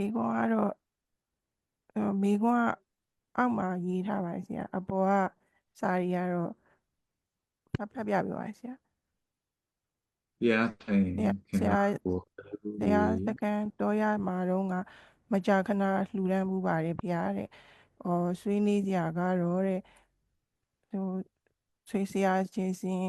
ဒီကောင်ကတော့အဲမိကောင်ကအောက်မှာရေးထားပါဆရာအပေါ်ကစာရီကတော့ဖတ်ဖတ်ပြပြပါဆရာတရားထိုင်တရားခင်ဆရာဗျာကိုတရားစကန်တော်ရမှာတော့ကမကြာခဏလှူဒန်းမှုပါတယ်ဖရားတဲ့။အော်ဆွေးနွေးကြကတော့တဲ့ဟိုဆွေးဆရာချင်းစင်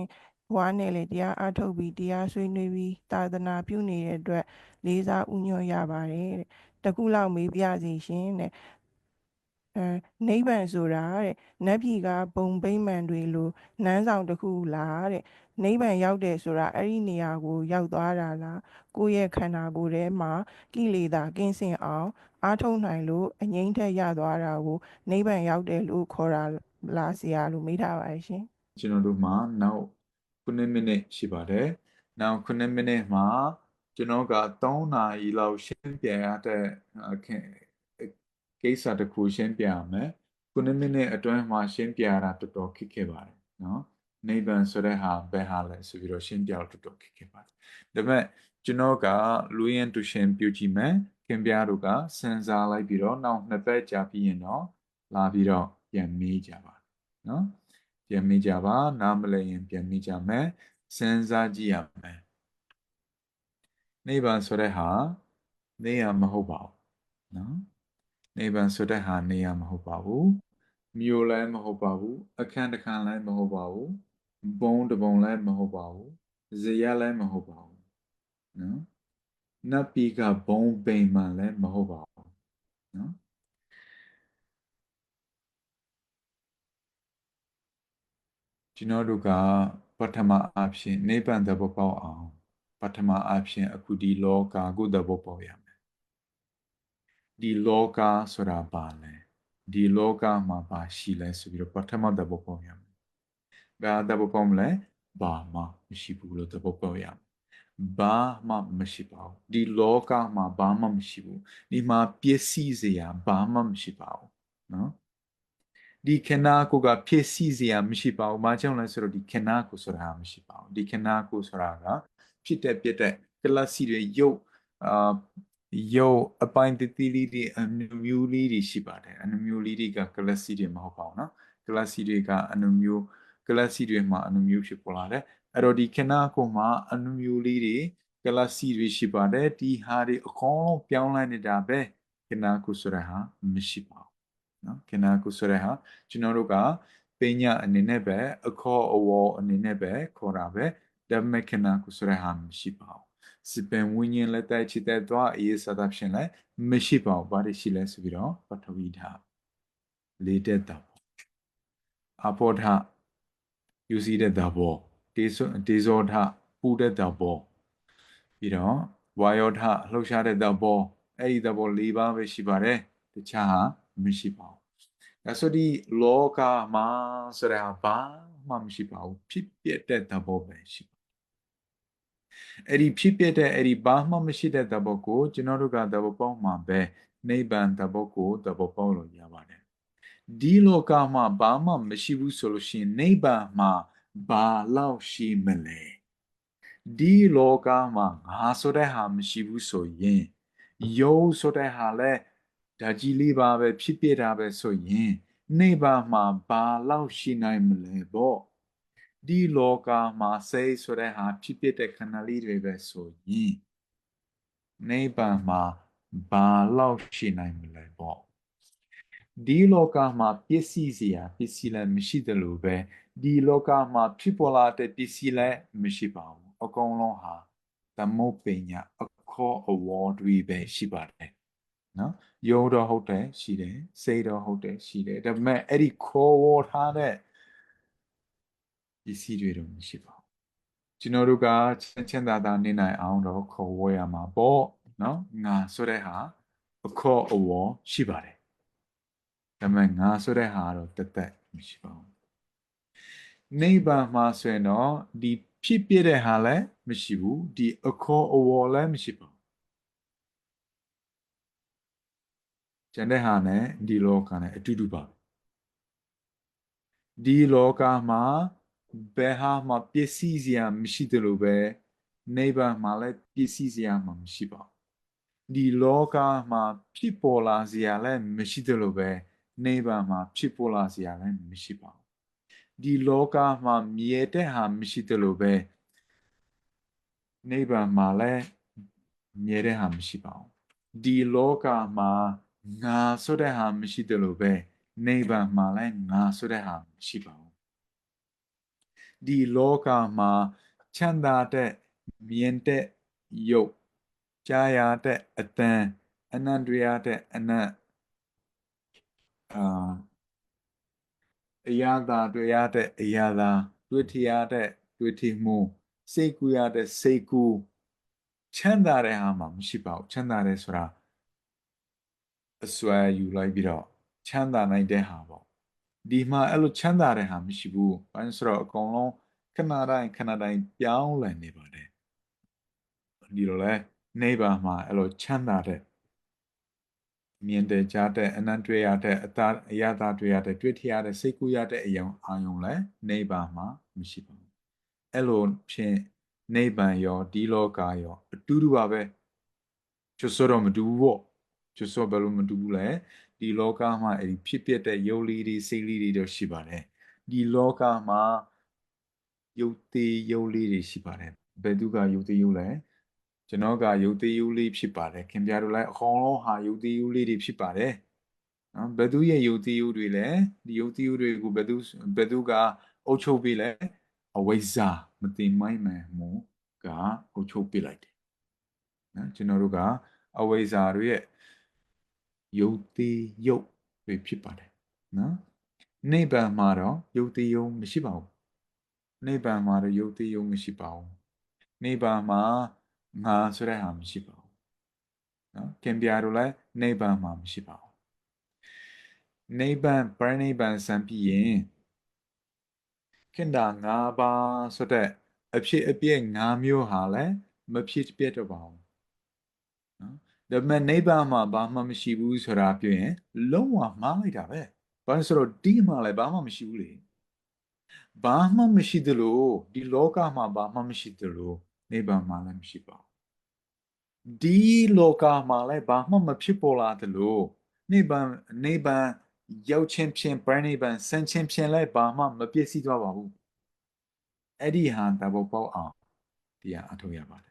ဘွားနဲ့လေတရားအထုတ်ပြီးတရားဆွေးနွေးပြီးသာသနာပြုနေတဲ့အတွက်လေးစားဥညွှတ်ရပါတယ်တဲ့။ တခုလောက်မေးပြစီရှင်တဲ့။အဲနိဗ္ဗာန်ဆိုတာတဲ့နတ်ပြည်ကဘုံဗိမ့်မှန်တွေလိုနန်းဆောင်တစ်ခုလားတဲ့။နိဗ္ဗာန်ရောက်တယ်ဆိုတာအဲ့ဒီနေရာကို ရောက်သွားတာလား။ကိုယ့်ရဲ့ခန္ဓာကိုယ်ထဲမှာကိလေသာကင်းစင်အောင်အားထုတ်နိုင်လို့အငြိမ့်ထက်ရသွားတာကိုနိဗ္ဗာန်ရောက်တယ်လို့ခေါ်တာလားဆရာလို့မေးထားပါတယ်ရှင်ကျွန်တော်တို့မှာနောက်9မိနစ်ရှိပါတယ်နောက်9မိနစ်မှာ ကျွန်တော်က3နာရီလောက်ရှင်းပြရတဲ့အခင်းကိစ္စတစ်ခုရှင်းပြရမယ်9မိနစ်အတွင်းမှာရှင်းပြရတာတော်တော်ခက်ခဲပါတယ်နော်နိဗ္ဗာန်ဆိုတဲ့ဟာဘယ်ဟာလဲဆိုပြီးတော့ရှင်းပြတော့တော်တော်ခက်ခဲပါတယ်ဒါပေမဲ့ကျွန်တော်ကလူရင်းတူရှင်းပြကြည့်မယ်ခင်ဗျားတို့ကစဉ်းစားလိုက်ပြီးတော့နောက်နှစ်ပတ်ကြာပြီးရင်တော့လာပြီးတော့ပြန်မေးကြပါနော်ပြန်မိကြပါနားမလည်ရင်ပြန်မိကြမယ်စဉ်းစားကြည့်ရမယ် နိဗ္ဗာန်ဆိုတဲ့ဟာနေရမဟုတ်ပါဘူးနော်နိဗ္ဗာန်ဆိုတဲ့ဟာနေရမဟုတ်ပါဘူးမြို့လည်းမဟုတ်ပါဘူးအခန်းတစ်ခန်းလည်းမဟုတ်ပါဘူးဘုံတစ်ဘုံလည်းမဟုတ်ပါဘူးဇယလည်းမဟုတ်ပါဘူးနော်နတ်ပြည်ကဘုံပိန်မှန်လည်းမဟုတ်ပါဘူးနော်ကျွန်တော်တို့ကပထမအဖြစ်နိဗ္ဗာန်သဘောပေါက်အောင် ပထမအဖြစ်အခုဒီလောကကိုသဘောပေါက်ရမယ်ဒီလောကဆိုတာဘာလဲဒီလောကမှာဘာရှိလဲဆိုပြီးတော့ပထမသဘောပေါက်ရမယ်ဘာသဘောပေါက်မလဲဘာမှမရှိဘူးလို့သဘောပေါက်ရမယ်ဘာမှမရှိပါဘူးဒီလောကမှာဘာမှမရှိဘူးဒီမှာပစ္စည်းစရာဘာမှမရှိပါဘူးနော်ဒီခဏကိုကဖြစ်စီစရာမရှိပါဘူး။ဘာကြောင့်လဲဆိုတော့ဒီခဏကိုဆိုတာမရှိပါဘူး။ဒီခဏကိုဆိုတာက ဖြစ်တဲ့ပြတဲ့ကလစီတွေရုပ်အာရုပ်အပိုင်းတတိလေးတွေအနမျိုးလေးတွေရှိပါတယ်။အနမျိုးလေးတွေကကလစီတွေမဟုတ်ပါဘူးနော်။ကလစီတွေကအနမျိုးကလစီတွေမှာအနမျိုးဖြစ်ပေါ်လာတယ်။အဲ့တော့ဒီခဏကိုမှာအနမျိုးလေးတွေကလစီတွေရှိပါတယ်။ဒီဟာတွေအကုန်လုံးပြောင်းလဲနေတာပဲခဏကိုဆိုတာဟာမရှိပါဘူး။နော်ခဏကိုဆိုတဲ့ဟာကျွန်တော်တို့ကပညာအနေနဲ့ပဲအခေါ်အဝေါ်အနေနဲ့ပဲခေါ်တာပဲ ဒါပေမဲ့ခဏကိုဆိုတဲ့ဟာမရှိပါဘူးစပင်ဝိညာဉ်လက်တိုက်ချစ်တဲ့သွားအေးစသဖြင့်လည်းမရှိပါဘူးဘာတွေရှိလဲဆိုပြီးတော့ပထဝီဓာတ်လေးတဲ့တာပေါ့အဘောဓာတ်ယူစီတဲ့တာပေါ့တေဇောတေဇောဓာတ်ပူတဲ့တာပေါ့ပြီးတော့ဝါယောဓာတ်လှုပ်ရှားတဲ့တာပေါ့အဲ့ဒီတာပေါ့၄ပါးပဲရှိပါတယ်တခြားဟာမရှိပါဘူးဒါဆိုဒီလောကမှာဆိုတဲ့ဟာဘာမှမရှိပါဘူးဖြစ်ပြတဲ့သဘောပဲရှိပါ အဲ့ဒီဖြစ်ပြတဲ့အဲ့ဒီဘာမှမရှိတဲ့သဘောကိုကျွန်တော်တို့ကသဘောပေါက်မှာပဲနိဗ္ဗာန်သဘောကိုသဘောပေါက်လို့ရပါတယ်ဒီလောကမှာဘာမှမရှိဘူးဆိုလို့ရှိရင်နိဗ္ဗာန်မှာဘာလောက်ရှိမလဲဒီလောကမှာငါဆိုတဲ့ဟာမရှိဘူးဆိုရင်ယုံဆိုတဲ့ဟာလဲဓာကြီးလေးပါပဲဖြစ်ပြတာပဲဆိုရင်နိဗ္ဗာန်မှာဘာလောက်ရှိနိုင်မလဲပေါ့ ဒီလောကမှာစိတ်ဆိုတဲ့ဟာဖြစ်ပြတဲ့ခဏလေးတွေပဲဆိုရင်နိဗ္ဗာန်မှာဘာလောက်ရှိနိုင်မလဲပေါ့ဒီလောကမှာပစ္စည်းစရာပစ္စည်းလည်းမရှိတယ်လို့ပဲဒီလောကမှာဖြစ်ပေါ်လာတဲ့ပစ္စည်းလည်းမရှိပါဘူးအကုန်လုံးဟာသမုတ်ပညာအခေါ်အဝေါ်တွေပဲရှိပါတယ်နော်ယုံတော့ဟုတ်တယ်ရှိတယ်စိတ်တော့ဟုတ်တယ်ရှိတယ်ဒါပေမဲ့အဲ့ဒီခေါ်ဝေါ်ထားတဲ့ ပစ္စည်းတွေတော့မရှိပါဘူးကျွန်တော်တို့ကချမ်းချမ်းသာသာနေနိုင်အောင်တော့ခေါ်ဝေါ်ရမှာပေါ့နော်ငါဆိုတဲ့ဟာအခေါ်အဝေါ်ရှိပါတယ်ဒါပေမဲ့ငါဆိုတဲ့ဟာတော့တက်တက်မရှိပါဘူးနိဗ္ဗာန်မှာဆိုရင်တော့ဒီဖြစ်ပြတဲ့ဟာလည်းမရှိဘူးဒီအခေါ်အဝေါ်လည်းမရှိပါဘူးကျန်တဲ့ဟာနဲ့ဒီလောကနဲ့အတူတူပါဒီလောကမှာ ဘယ်ဟာမှပစ္စည်းစရာမရှိတယ်လို့ပဲနိဗ္ဗာန်မှာလည်းပစ္စည်းစရာမှမရှိပါဘူးဒီလောကမှာဖြစ်ပေါ်လာစရာလည်းမရှိသလိုပဲနိဗ္ဗာန်မှာဖြစ်ပေါ်လာစရာလည်းမရှိပါဘူးဒီလောကမှာမြဲတဲ့ဟာမရှိသလိုပဲနိဗ္ဗာန်မှာလည်းမြဲတဲ့ဟာမရှိပါဘူးဒီလောကမှာငါဆိုတဲ့ဟာမရှိသလိုပဲနိဗ္ဗာန်မှာလည်းငါဆိုတဲ့ဟာမရှိပါဘူး ဒီလောကမှာချမ်းသာတဲ့မြင်တဲ့ယုတ်ကြားရတဲ့အတန်အနန္တရတဲ့အနတ်အာအရာသာတွေ့ရတဲ့အရာသာတွေ့ထရတဲ့တွေ့ထမှုစိတ်ကူရတဲ့စိတ်ကူချမ်းသာတဲ့ဟာမှမရှိပါဘူးချမ်းသာတယ်ဆိုတာအစွဲယူလိုက်ပြီးတော့ချမ်းသာနိုင်တဲ့ဟာပေါ့ ဒီမှာအဲ့လိုချမ်းသာတဲ့ဟာမရှိဘူးဘာလို့ဆိုတော့အကုန်လုံးခဏတိုင်းခဏတိုင်းပြောင်းလဲနေပါတယ်ဒီလိုလဲနေပါမှာအဲ့လိုချမ်းသာတဲ့မြင်တဲ့ကြားတဲ့အနံ့တွေ့ရတဲ့အသာအရသာတွေ့ရတဲ့တွေ့ထရတဲ့စိတ်ကူးရတဲ့အယုံအာယုံလဲနေပါမှာမရှိပါဘူးအဲ့လိုဖြင့်နေဗံရောဒီလောကရောအတူတူပါပဲကျဆိုတော့မတူဘူးပေါ့ ကျဆိုဘယ်လိုမတူဘူးလဲဒီလောကမှာအဲ့ဒီဖြစ်ပျက်တဲ့ယုတ်လေးတွေစိတ်လေးတွေတော့ရှိပါတယ်ဒီလောကမှာယုတ်သေးယုတ်လေးတွေရှိပါတယ်ဘယ်သူကယုတ်သေးယုတ်လဲကျွန်တော်ကယုတ်သေးယုတ်လေးဖြစ်ပါတယ်ခင်ဗျားတို့လည်းအကုန်လုံးဟာယုတ်သေးယုတ်လေးတွေဖြစ်ပါတယ်နော်ဘယ်သူရဲ့ယုတ်သေးယုတ်တွေလဲဒီယုတ်သေးယုတ်တွေကိုဘယ်သူဘယ်သူကအုပ်ချုပ်ပေးလဲအဝိဇ္ဇာမသိမိုင်းမှန်မှုကအုပ်ချုပ်ပေးလိုက်တယ်နော်ကျွန်တော်တို့ကအဝိဇ္ဇာတွေရဲ့ ယုတ်သေးယုတ်တွေဖြစ်ပါတယ်နော်နိဗ္ဗာန်မှာတော့ယုတ်သေးယုတ်မရှိပါဘူးနိဗ္ဗာန်မှာတော့ယုတ်သေးယုတ်မရှိပါဘူးနိဗ္ဗာန်မှာငါဆိုတဲ့ဟာမရှိပါဘူးနော်ခင်ဗျားတို့လည်းနိဗ္ဗာန်မှာမရှိပါဘူးနိဗ္ဗာန်ပရိနိဗ္ဗာန်စံပြီးရင်ခင်တာ၅ပါးဆိုတဲ့အဖြစ်အပျက်၅မျိုးဟာလည်းမဖြစ်ပြတ်တော့ပါဘူးနော် ဒါပေမဲ့နိဗ္ဗာန်မှာဘာမှမရှိဘူးဆိုတာပြောရင်လုံးဝမှားလိုက်တာပဲဘာလို့ဆိုတော့ဒီမှာလည်းဘာမှမရှိဘူးလေဘာမှမရှိသလိုဒီလောကမှာဘာမှမရှိသလိုနိဗ္ဗာန်မှာလည်းမရှိပါဘူးဒီလောကမှာလည်းဘာမှမဖြစ်ပေါ်လာသလိုနိဗ္ဗာန်နိဗ္ဗာန်ရောက်ချင်းဖြင့်ပရိနိဗ္ဗာန်ဆန့်ချင်းဖြင့်လည်းဘာမှမပြည့်စည်သွားပါဘူးအဲ့ဒီဟာတဘောပေါက်အောင်တရားအထောက်ရပါတယ်နော်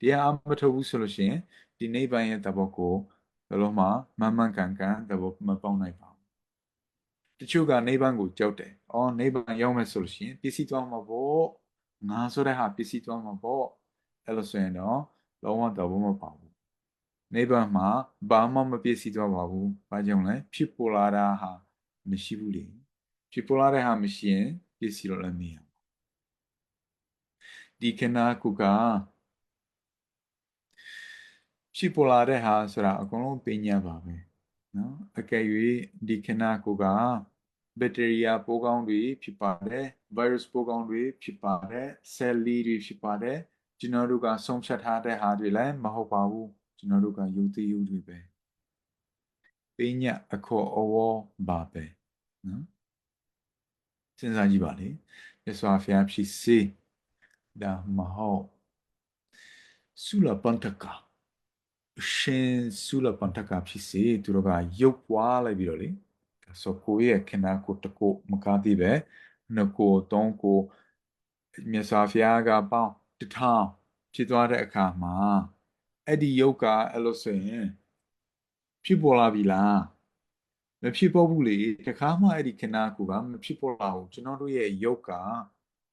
တရားအမထုတ်ဘူးဆိုလို့ရှိရင်ဒီနိဗ္ဗာန်ရဲ့တဘောကိုဘယ်လိုမှမမှန်ကန်ကန်တဘောမပေါက်နိုင်ပါဘူးတချို့ကနိဗ္ဗာန်ကိုကြောက်တယ်။အော်နိဗ္ဗာန်ရောက်မယ်ဆိုလို့ရှိရင်ပြည့်စည်သွားမှာပေါ့။ငါဆိုတဲ့ဟာပြည့်စည်သွားမှာပေါ့။အဲ့လိုဆိုရင်တော့လုံးဝတော့မပါဘူး။နိဗ္ဗာန်မှာဘာမှမပြည့်စည်သွားပါဘူး။ဘာကြောင့်လဲဖြစ်ပေါ်လာတာဟာမရှိဘူးလေ။ဖြစ်ပေါ်လာတဲ့ဟာမရှိရင်ပြည့်စည်လို့လည်းမရဘူး။ဒီခဏကုက ဖြစ်ပေါ်လာတဲ့ဟာဆိုတာအကုန်လုံးပညာပါပဲ။နော်အကယ်၍ဒီခဏကုကဘက်တီးရီးယားပိုးကောင်းတွေဖြစ်ပါတယ်ဗိုင်းရပ်စ်ပိုးကောင်းတွေဖြစ်ပါတယ်ဆဲလီတွေဖြစ်ပါတယ်ကျွန်တော်တို့ကဆုံးဖြတ်ထားတဲ့ဟာတွေလည်းမဟုတ်ပါဘူးကျွန်တော်တို့ကယူသေးယူတွေပဲပညာအခေါ်အဝေါ်ပါပဲနော်စဉ်းစားကြည့်ပါလေမြတ်စွာဘုရားဖြစ်စေဒါမဟုတ်ဆုလပန္တကာ ရှင်ဆုလပန္တကာဖြစ်စေသူတို့ကရုပ်ပွားလိုက်ပြီးတော့လေဆိုကိုရဲ့ခဏကိုတကိုမကားသေးပဲနှစ်ကိုသုံးကိုမြတ်စွာဘုရားကပေါင်းတထောင်ဖြစ်သွားတဲ့အခါမှာအဲ့ဒီယုတ်ကအဲ့လိုဆိုရင်ဖြစ်ပေါ်လာပြီလားမဖြစ်ပေါ်ဘူးလေတခါမှအဲ့ဒီခဏကိုကမဖြစ်ပေါ်လာဘူးကျွန်တော်တို့ရဲ့ယုတ်က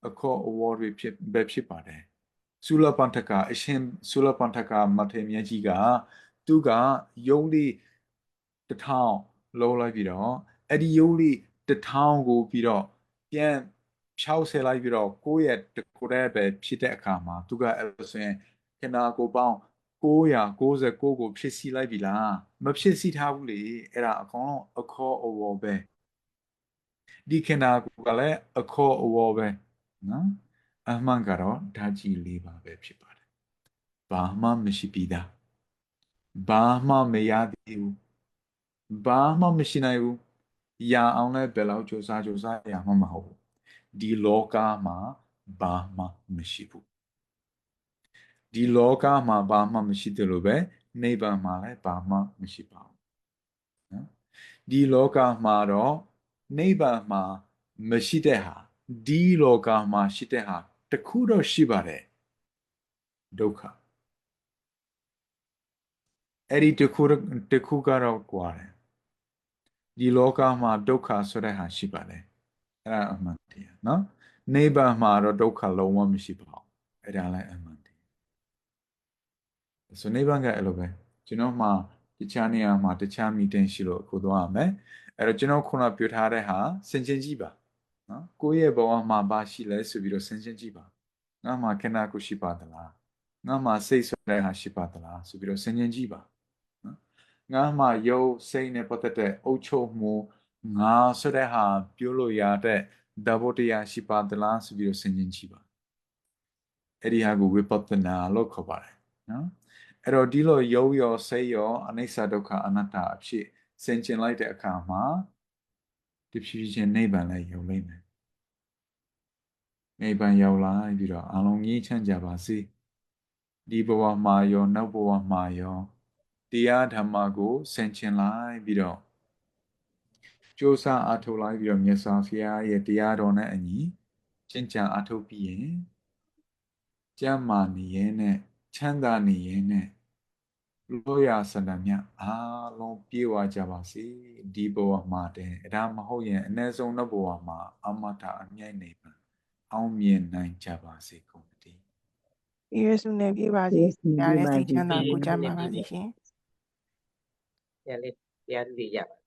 အခေါ် award တွေဖြစ်ပဲဖြစ်ပါတယ် ဆူလပန်တကအရှင်ဆူလပန်တကမထေမြတ်ကြီးကသူကယုံလေးတထောင်လုံးလိုက်ပြီးတော့အဲ့ဒီယုံလေးတထောင်ကိုပြီးတော့ပြန်ဖြောက်ဆဲလိုက်ပြီးတော့ကိုယ့်ရဲ့ကိုယ်ရဲ့ပဲဖြစ်တဲ့အခါမှာသူကအဲ့လိုဆိုရင်ခဏကိုပေါင်း999ကိုဖြစ်စီလိုက်ပြီလားမဖြစ်စီထားဘူးလေအဲ့ဒါအကောင်လုံးအခေါ်အဝေါ်ပဲဒီခဏကိုကလည်းအခေါ်အဝေါ်ပဲနော် အမှန်ကတော့ဓာတ်ကြီးလေးပါပဲဖြစ်ပါတယ်ဘာမှမရှိပြီးသားဘာမှမရသေးဘူးဘာမှမရှိနိုင်ဘူးရအောင်လည်းဘယ်လောက်စူးစမ်းစူးစမ်းရမှမဟုတ်ဘူးဒီလောကမှာဘာမှမရှိဘူးဒီလောကမှာဘာမှမရှိတယ်လို့ပဲနိဗ္ဗာန်မှာလည်းဘာမှမရှိပါဘူးနော်ဒီလောကမှာတော့နိဗ္ဗာန်မှာမရှိတဲ့ဟာဒီလောကမှာရှိတဲ့ဟာ တစ်ခုတော့ရှိပါတယ်ဒုက္ခအဲ့ဒီတစ်ခုတစ်ခုကတော့ကွာတယ်ဒီလောကမှာဒုက္ခဆိုတဲ့ဟာရှိပါတယ်အဲ့ဒါအမှန်တရားနော်နိဗ္ဗာန်မှာတော့ဒုက္ခလုံးဝမရှိပါဘူးအဲ့ဒါလည်းအမှန်တရားဆိုနိဗ္ဗာန်ကအဲ့လိုပဲကျွန်တော်မှတခြားနေရာမှာတခြား meeting ရှိလို့အခုသွားရမယ်အဲ့တော့ကျွန်တော်ခုနပြောထားတဲ့ဟာစင်ချင်းကြည့်ပါ နော်ကိုယ့်ရဲ့ဘဝမှာဘာရှိလဲဆိုပြီးတော့စင်ချင်းကြည့်ပါငါမှာခန္ဓာကိုယ်ရှိပါသလားငါမှာစိတ်ဆိုတဲ့ဟာရှိပါသလားဆိုပြီးတော့စင်ချင်းကြည့်ပါနော်ငါမှာယုတ်စိတ်နဲ့ပတ်သက်တဲ့အုပ်ချုပ်မှုငါဆိုတဲ့ဟာပြောလို့ရတဲ့ဓဘတရားရှိပါသလားဆိုပြီးတော့စင်ချင်းကြည့်ပါအဲ့ဒီဟာကိုဝိပဿနာလို့ခေါ်ပါတယ်နော်အဲ့တော့ဒီလိုယုတ်ရောစိတ်ရောအနိစ္စဒုက္ခအနတ္တအဖြစ်စင်ကျင်လိုက်တဲ့အခါမှာဒီ ဖြည်းဖြည်းချင်းနိဗ္ဗာန်လည်းယုံလိမ့်မယ်နိဗ္ဗာန်ရောက်လာပြီးတော့အလုံးကြီးချမ်းကြပါစေဒီဘဝမှာရောနောက်ဘဝမှာရောတရားဓမ္မကိုစင်ကျင်လိုက်ပြီးတော့ကြိုးစားအားထုတ်လိုက်ပြီးတော့မြတ်စွာဘုရားရဲ့တရားတော်နဲ့အညီကျင့်ကြံအားထုတ်ပြီးရင်ကျမ်းမာနေရင်နဲ့ချမ်းသာနေရင်နဲ့ လောရဆန္ဒမြအားလုံးပြေဝကြပါစေဒီဘဝမှာတည်းအဲ့ဒါမဟုတ်ရင်အ ਨੇ ဆုံးတဲ့ဘဝမှာအမတအမြိုက်နေပါအောင်မြင်နိုင်ကြပါစေကုန်တည်းယေရှုနဲ့ပြေပါစေယေရှု။ရားရဲ့နဲ့စိတ်ချမ်းသာပြေပါစေကိုကြမ်းပါပါစေရှင်။ပြန်လေးတရားသူတွေရပါ